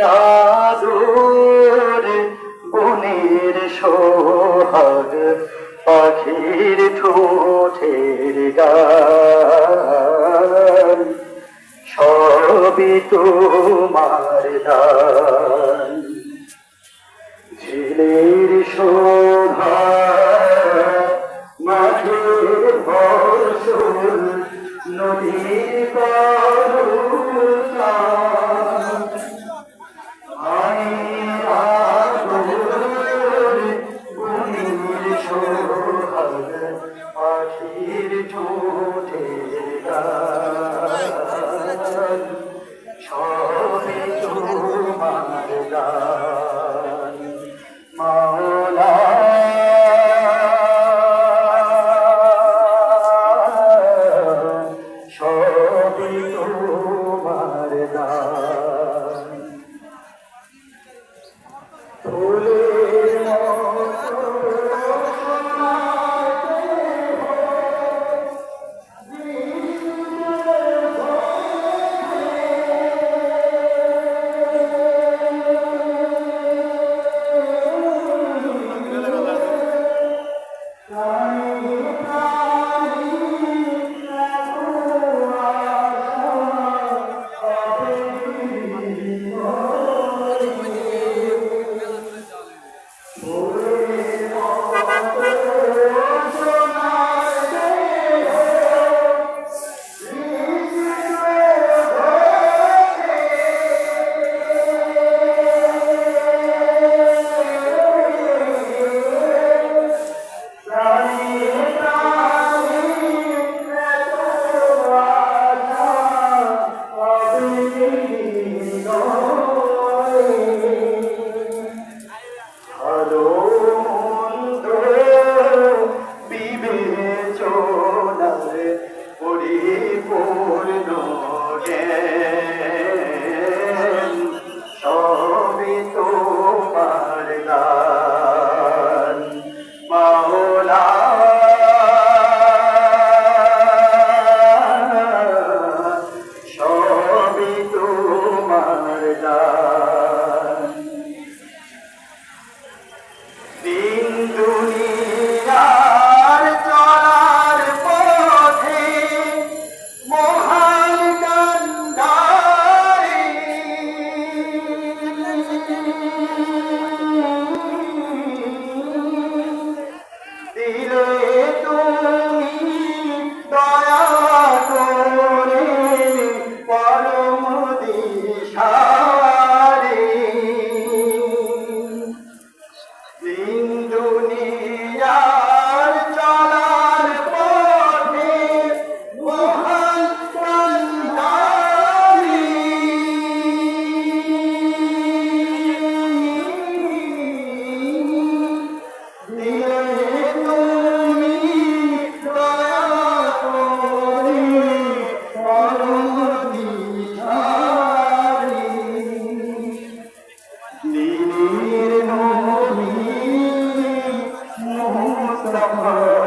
আদর বনের সোহাগ পাখির ঠোঁটের গা সবই তোমার দান। to সম্ভব